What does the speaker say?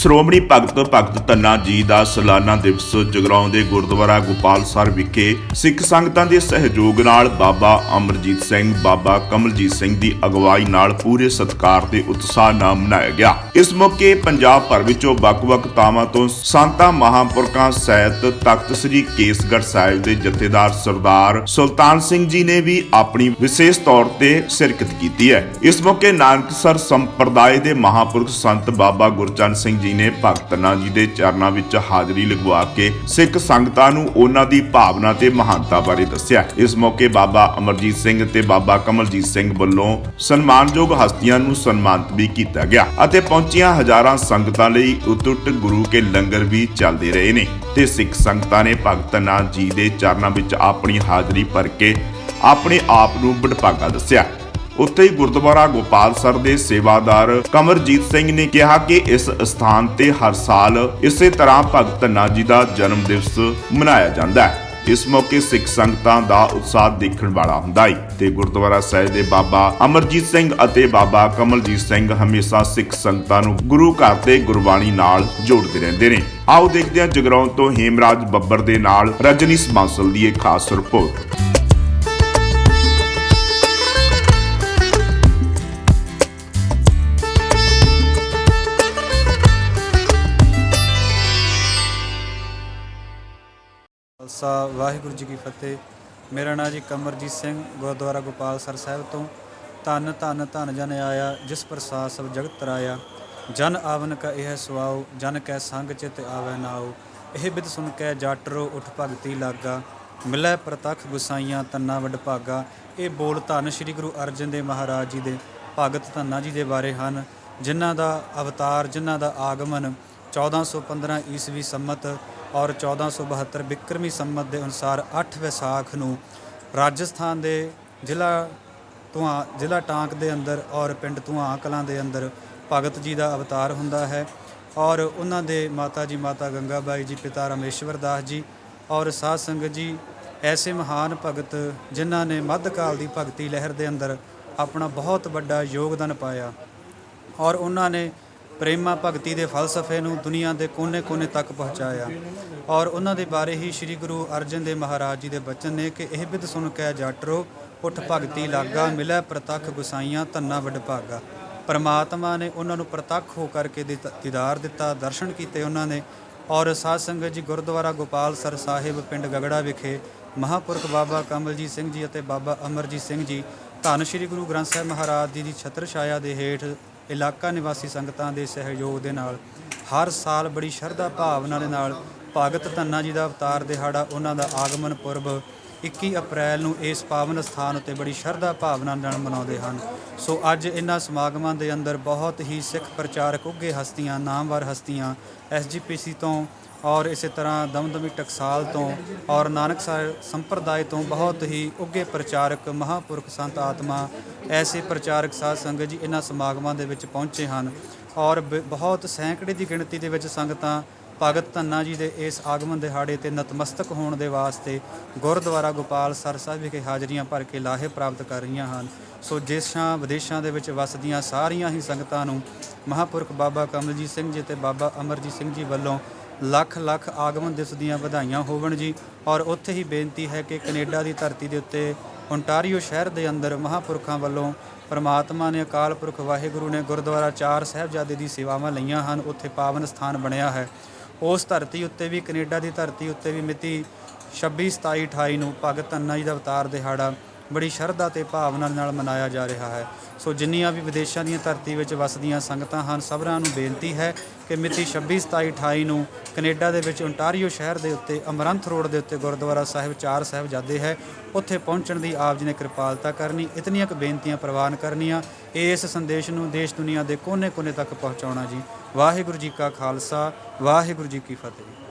ਸ਼੍ਰੋਮਣੀ ਭਗਤ ਭਗਤ ਧੰਨਾ ਜੀ ਦਾ ਸਾਲਾਨਾ ਦਿਵਸ ਜਗਰਾਉਂ ਦੇ ਗੁਰਦੁਆਰਾ ਗੋਪਾਲਸਰ ਵਿਖੇ ਸਿੱਖ ਸੰਗਤਾਂ ਦੇ ਸਹਿਯੋਗ ਨਾਲ ਬਾਬਾ ਅਮਰਜੀਤ ਸਿੰਘ, ਬਾਬਾ ਕਮਲਜੀਤ ਸਿੰਘ ਦੀ ਅਗਵਾਈ ਨਾਲ ਪੂਰੇ ਸਤਿਕਾਰ ਤੇ ਉਤਸ਼ਾਹ ਨਾਲ ਮਨਾਇਆ ਗਿਆ। ਇਸ ਮੌਕੇ ਪੰਜਾਬ ਭਰ ਵਿੱਚੋਂ ਵੱਖ-ਵੱਖ ਤਾਵਾਂ ਤੋਂ ਸੰਤਾਂ, ਮਹਾਂਪੁਰਖਾਂ ਸਹਿਤ ਤਖਤ ਸ੍ਰੀ ਕੇਸਗੜ੍ਹ ਸਾਹਿਬ ਦੇ ਜਥੇਦਾਰ ਸਰਦਾਰ ਸੁਲਤਾਨ ਸਿੰਘ ਜੀ ਨੇ ਵੀ ਆਪਣੀ ਵਿਸ਼ੇਸ਼ ਤੌਰ ਤੇ ਸ਼ਿਰਕਤ ਕੀਤੀ ਹੈ। ਇਸ ਮੌਕੇ ਨਾਨਕਸਰ ਸੰਪਰਦਾਇ ਦੇ ਮਹਾਂਪੁਰਖ ਸੰਤ ਬਾਬਾ ਗੁਰਚਰਨ ਸਿੰਘ ਜੀ ਨੇ ਭਗਤਨਾਂ ਜੀ ਦੇ ਚਰਨਾਂ ਵਿੱਚ ਹਾਜ਼ਰੀ ਲਗਵਾ ਕੇ ਸਿੱਖ ਸੰਗਤਾਂ ਨੂੰ ਉਹਨਾਂ ਦੀ ਭਾਵਨਾ ਤੇ ਮਹਾਨਤਾ ਬਾਰੇ ਦੱਸਿਆ। ਇਸ ਮੌਕੇ ਬਾਬਾ ਅਮਰਜੀਤ ਸਿੰਘ ਤੇ ਬਾਬਾ ਕਮਲਜੀਤ ਸਿੰਘ ਵੱਲੋਂ ਸਨਮਾਨਯੋਗ ਹਸਤੀਆਂ ਨੂੰ ਸਨਮਾਨਿਤ ਵੀ ਕੀਤਾ ਗਿਆ ਅਤੇ ਪਹੁੰਚੀਆਂ ਹਜ਼ਾਰਾਂ ਸੰਗਤਾਂ ਲਈ ਉਤੁੱਟ ਗੁਰੂ ਕੇ ਲੰਗਰ ਵੀ ਚੱਲਦੇ ਰਹੇ ਨੇ ਤੇ ਸਿੱਖ ਸੰਗਤਾਂ ਨੇ ਭਗਤ ਭਗਤਨਾਂ ਜੀ ਦੇ ਚਰਨਾਂ ਵਿੱਚ ਆਪਣੀ ਹਾਜ਼ਰੀ ਭਰ ਕੇ ਆਪਣੇ ਆਪ ਨੂੰ ਵਡਭਾਗਾ ਦੱਸਿਆ। ਉੱਥੇ ਹੀ ਗੁਰਦੁਆਰਾ ਗੋਪਾਲਸਰ ਦੇ ਸੇਵਾਦਾਰ ਕਮਰਜੀਤ ਸਿੰਘ ਨੇ ਕਿਹਾ ਕਿ ਇਸ ਸਥਾਨ ਤੇ ਹਰ ਸਾਲ ਇਸੇ ਤਰ੍ਹਾਂ ਭਗਤ ਧੰਨਾ ਦਾ ਜਨਮ ਦਿਵਸ ਮਨਾਇਆ ਜਾਂਦਾ ਹੈ। ਇਸ ਮੌਕੇ ਸਿੱਖ ਸੰਗਤਾਂ ਦਾ ਉਤਸ਼ਾਹ ਦੇਖਣ ਵਾਲਾ ਹੁੰਦਾ ਹੈ ਤੇ ਗੁਰਦੁਆਰਾ ਸਾਹਿਬ ਦੇ ਬਾਬਾ ਅਮਰਜੀਤ ਸਿੰਘ ਅਤੇ ਬਾਬਾ ਕਮਲਜੀਤ ਸਿੰਘ ਹਮੇਸ਼ਾ ਸਿੱਖ ਸੰਗਤਾਂ ਨੂੰ ਗੁਰੂ ਘਰ ਤੇ ਗੁਰਬਾਣੀ ਨਾਲ ਜੋੜਦੇ ਰਹਿੰਦੇ ਨੇ। ਆਓ ਦੇਖਦੇ ਹਾਂ ਜਗਰਾਉਂ ਤੋਂ ਹੇਮਰਾਜ ਬੱਬਰ ਦੇ ਨਾਲ ਰਜਨੀਸ਼ ਬਾਂਸਲ ਦੀ ਇੱਕ ਖਾਸ ਰਿਪੋਰਟ। ਖਾਲਸਾ, ਵਾਹਿਗੁਰੂ ਜੀ ਕੀ ਫਤਿਹ। ਮੇਰਾ ਨਾਮ ਜੀ ਕਮਰਜੀਤ ਸਿੰਘ, ਗੁਰਦੁਆਰਾ ਗੋਪਾਲ ਸਰ ਸਾਹਿਬ ਤੋਂ। ਧੰਨ ਧੰਨ ਧੰਨ ਜਨ ਆਇਆ, ਜਿਸ ਪ੍ਰਸਾਦ ਸਭ ਜਗਤ ਤਰਾਇਆ। ਜਨ ਆਵਨ ਕਾ ਇਹ ਸੁਆਉ, ਜਨ ਕੈ ਸੰਗ ਚਿਤ ਆਵੈ ਨਾਉ। ਇਹ ਬਿਦ ਸੁਨ ਕੈ ਜਾਟਰੋ, ਉਠ ਭਗਤੀ ਲਾਗਾ। ਮਿਲੈ ਪ੍ਰਤਖ ਗੁਸਾਈਆਂ, ਤੰਨਾ ਵਡ ਭਾਗਾ। ਇਹ ਬੋਲ ਧੰਨ ਸ੍ਰੀ ਗੁਰੂ ਅਰਜਨ ਦੇਵ ਮਹਾਰਾਜ ਜੀ ਦੇ, ਭਗਤ ਧੰਨਾ ਜੀ ਦੇ ਬਾਰੇ ਹਨ। ਜਿਨ੍ਹਾਂ ਦਾ ਅਵਤਾਰ, ਜਿਨ੍ਹਾਂ ਦਾ ਆਗਮਨ 1415 ਈਸਵੀ ਸੰਮਤ ਔਰ 1472 ਬਿਕਰਮੀ ਸੰਮਤ ਦੇ ਅਨੁਸਾਰ 8 ਵਿਸਾਖ ਨੂੰ ਰਾਜਸਥਾਨ ਦੇ ਜ਼ਿਲ੍ਹਾ ਧੂਆਂ, ਜ਼ਿਲ੍ਹਾ ਟਾਂਕ ਦੇ ਅੰਦਰ ਔਰ ਪਿੰਡ ਧੂਆਂ ਕਲਾਂ ਦੇ ਅੰਦਰ ਭਗਤ ਜੀ ਦਾ ਅਵਤਾਰ ਹੁੰਦਾ ਹੈ ਔਰ ਉਹਨਾਂ ਦੇ ਮਾਤਾ ਜੀ ਮਾਤਾ ਗੰਗਾਬਾਈ ਜੀ, ਪਿਤਾ ਰਮੇਸ਼ਵਰ ਦਾਸ ਜੀ ਔਰ ਸਾਧ ਸੰਗਤ ਜੀ, ਐਸੇ ਮਹਾਨ ਭਗਤ ਜਿਨ੍ਹਾਂ ਨੇ ਮੱਧਕਾਲ ਦੀ ਭਗਤੀ ਲਹਿਰ ਦੇ ਅੰਦਰ ਆਪਣਾ ਬਹੁਤ ਵੱਡਾ ਯੋਗਦਾਨ ਪਾਇਆ ਔਰ ਉਹਨਾਂ ਨੇ ਪ੍ਰੇਮਾ ਭਗਤੀ ਦੇ ਫਲਸਫੇ ਨੂੰ ਦੁਨੀਆ ਦੇ ਕੋਨੇ-ਕੋਨੇ ਤੱਕ ਪਹੁੰਚਾਇਆ। ਔਰ ਉਹਨਾਂ ਦੇ ਬਾਰੇ ਹੀ ਸ੍ਰੀ ਗੁਰੂ ਅਰਜਨ ਦੇਵ ਮਹਾਰਾਜ ਜੀ ਦੇ ਬਚਨ ਨੇ ਕਿ ਇਹ ਬਿਦ ਸੁਣ ਕੇ ਜਾਟਰੋ ਉਠ ਭਗਤੀ ਲਾਗਾ, ਮਿਲੈ ਪ੍ਰਤੱਖ ਗੁਸਾਈਆਂ, ਧੰਨਾ ਵਡ ਭਾਗਾ। ਪਰਮਾਤਮਾ ਨੇ ਉਹਨਾਂ ਨੂੰ ਪ੍ਰਤੱਖ ਹੋ ਕਰਕੇ ਦਿੱਤਾ- ਦੀਦਾਰ ਦਿੱਤਾ, ਦਰਸ਼ਨ ਕੀਤੇ ਉਹਨਾਂ ਨੇ। ਔਰ ਸਾਧ ਸੰਗਤ ਜੀ ਗੁਰਦੁਆਰਾ ਗੋਪਾਲ ਸਰ ਸਾਹਿਬ ਪਿੰਡ ਗਗੜਾ ਵਿਖੇ ਮਹਾਪੁਰਖ ਬਾਬਾ ਕਮਲਜੀਤ ਸਿੰਘ ਜੀ ਅਤੇ ਬਾਬਾ ਅਮਰਜੀਤ ਸਿੰਘ ਜੀ ਧੰਨ ਸ੍ਰੀ ਗੁਰੂ ਗ੍ਰੰਥ ਸਾਹਿਬ ਮਹਾਰਾਜ ਜੀ ਦੀ ਛਤਰ ਛਾਇਆ ਦੇ ਹੇਠ ਇਲਾਕਾ ਨਿਵਾਸੀ ਸੰਗਤਾਂ ਦੇ ਸਹਿਯੋਗ ਦੇ ਨਾਲ ਹਰ ਸਾਲ ਬੜੀ ਸ਼ਰਧਾ ਭਾਵਨਾ ਦੇ ਨਾਲ ਭਗਤ ਧੰਨਾ ਜੀ ਦਾ ਅਵਤਾਰ ਦਿਹਾੜਾ ਉਹਨਾਂ ਦਾ ਆਗਮਨ ਪੁਰਬ 21 ਅਪ੍ਰੈਲ ਨੂੰ ਇਸ ਪਾਵਨ ਸਥਾਨ ਉੱਤੇ ਬੜੀ ਸ਼ਰਧਾ ਭਾਵਨਾ ਨਾਲ ਮਨਾਉਂਦੇ ਹਨ। ਸੋ ਅੱਜ ਇਹਨਾਂ ਸਮਾਗਮਾਂ ਦੇ ਅੰਦਰ ਬਹੁਤ ਹੀ ਸਿੱਖ ਪ੍ਰਚਾਰਕ ਉੱਗੇ ਹਸਤੀਆਂ, ਨਾਮਵਰ ਹਸਤੀਆਂ ਐਸਜੀਪੀਸੀ ਤੋਂ ਔਰ ਇਸੇ ਤਰ੍ਹਾਂ ਦਮਦਮੀ ਟਕਸਾਲ ਤੋਂ ਔਰ ਨਾਨਕ ਸਾਹਿਬ ਸੰਪਰਦਾਇ ਤੋਂ ਬਹੁਤ ਹੀ ਉੱਗੇ ਪ੍ਰਚਾਰਕ ਮਹਾਪੁਰਖ ਸੰਤ ਆਤਮਾ, ਐਸੇ ਪ੍ਰਚਾਰਕ ਸਾਧ ਸੰਗਤ ਜੀ ਇਹਨਾਂ ਸਮਾਗਮਾਂ ਦੇ ਵਿੱਚ ਪਹੁੰਚੇ ਹਨ। ਔਰ ਬ- ਬਹੁਤ ਸੈਂਕੜੇ ਦੀ ਗਿਣਤੀ ਦੇ ਵਿੱਚ ਸੰਗਤਾਂ ਭਗਤ ਧੰਨਾ ਜੀ ਦੇ ਇਸ ਆਗਮਨ ਦਿਹਾੜੇ ਤੇ ਨਤਮਸਤਕ ਹੋਣ ਦੇ ਵਾਸਤੇ ਗੁਰਦੁਆਰਾ ਗੋਪਾਲ ਸਰ ਸਾਹਿਬ ਵਿਖੇ ਹਾਜ਼ਰੀਆਂ ਭਰ ਕੇ ਲਾਹੇ ਪ੍ਰਾਪਤ ਕਰ ਰਹੀਆਂ ਹਨ। ਸੋ ਦੇਸ਼ਾਂ, ਵਿਦੇਸ਼ਾਂ ਦੇ ਵਿੱਚ ਵਸਦੀਆਂ ਸਾਰੀਆਂ ਹੀ ਸੰਗਤਾਂ ਨੂੰ ਮਹਾਪੁਰਖ ਬਾਬਾ ਕਮਲਜੀਤ ਸਿੰਘ ਜੀ ਤੇ ਬਾਬਾ ਅਮਰਜੀਤ ਸਿੰਘ ਜੀ ਵੱਲੋਂ ਲੱਖ ਲੱਖ ਆਗਮਨ ਦਿਵਸ ਦੀਆਂ ਵਧਾਈਆਂ ਹੋਵਣ ਜੀ। ਔਰ ਉੱਥੇ ਹੀ ਬੇਨਤੀ ਹੈ ਕਿ ਕੈਨੇਡਾ ਦੀ ਧਰਤੀ ਦੇ ਉੱਤੇ ਓਨਟਾਰੀਓ ਸ਼ਹਿਰ ਦੇ ਅੰਦਰ ਮਹਾਪੁਰਖਾਂ ਵੱਲੋਂ ਪਰਮਾਤਮਾ ਨੇ ਅਕਾਲ ਪੁਰਖ ਵਾਹਿਗੁਰੂ ਨੇ ਗੁਰਦੁਆਰਾ ਚਾਰ ਸਾਹਿਬਜ਼ਾਦੇ ਦੀ ਸੇਵਾਵਾਂ ਲਈਆਂ ਹਨ। ਉੱਥੇ ਪਾਵਨ ਸਥਾਨ ਬਣਿਆ ਹੈ। ਉਸ ਧਰਤੀ ਉੱਤੇ ਵੀ, ਕੈਨੇਡਾ ਦੀ ਧਰਤੀ ਉੱਤੇ ਵੀ ਮਿਤੀ 26 27 28 ਨੂੰ ਭਗਤ ਧੰਨਾ ਜੀ ਦਾ ਅਵਤਾਰ ਦਿਹਾੜਾ ਬੜੀ ਸ਼ਰਧਾ ਤੇ ਭਾਵਨਾ ਨਾਲ ਮਨਾਇਆ ਜਾ ਰਿਹਾ ਹੈ। ਸੋ ਜਿੰਨੀਆਂ ਵੀ ਵਿਦੇਸ਼ਾਂ ਦੀਆਂ ਧਰਤੀ ਵਿੱਚ ਵਸਦੀਆਂ ਸੰਗਤਾਂ ਹਨ, ਸਭਰਾਂ ਨੂੰ ਬੇਨਤੀ ਹੈ ਕਿ ਮਿਤੀ 26 27 28 ਨੂੰ ਕੈਨੇਡਾ ਦੇ ਵਿੱਚ ਓਨਟਾਰੀਓ ਸ਼ਹਿਰ ਦੇ ਉੱਤੇ ਅਮਰੰਥ ਰੋਡ ਦੇ ਉੱਤੇ ਗੁਰਦੁਆਰਾ ਸਾਹਿਬ ਚਾਰ ਸਾਹਿਬਜ਼ਾਦੇ ਹੈ। ਉੱਥੇ ਪਹੁੰਚਣ ਦੀ ਆਪ ਜੀ ਨੇ ਕਿਰਪਾਲਤਾ ਕਰਨੀ, ਇਤਨੀਆਂ ਕੁ ਬੇਨਤੀਆਂ ਪ੍ਰਵਾਨ ਕਰਨੀਆਂ। ਇਸ ਸੰਦੇਸ਼ ਨੂੰ ਦੇਸ਼ ਦੁਨੀਆ ਦੇ ਕੋਨੇ-ਕੋਨੇ ਤੱਕ ਪਹੁੰਚਾਉਣਾ ਜੀ। ਵਾਹਿਗੁਰੂ ਜੀ ਕਾ ਖਾਲਸਾ, ਵਾਹਿਗੁਰੂ ਜੀ ਕੀ ਫਤਿਹ।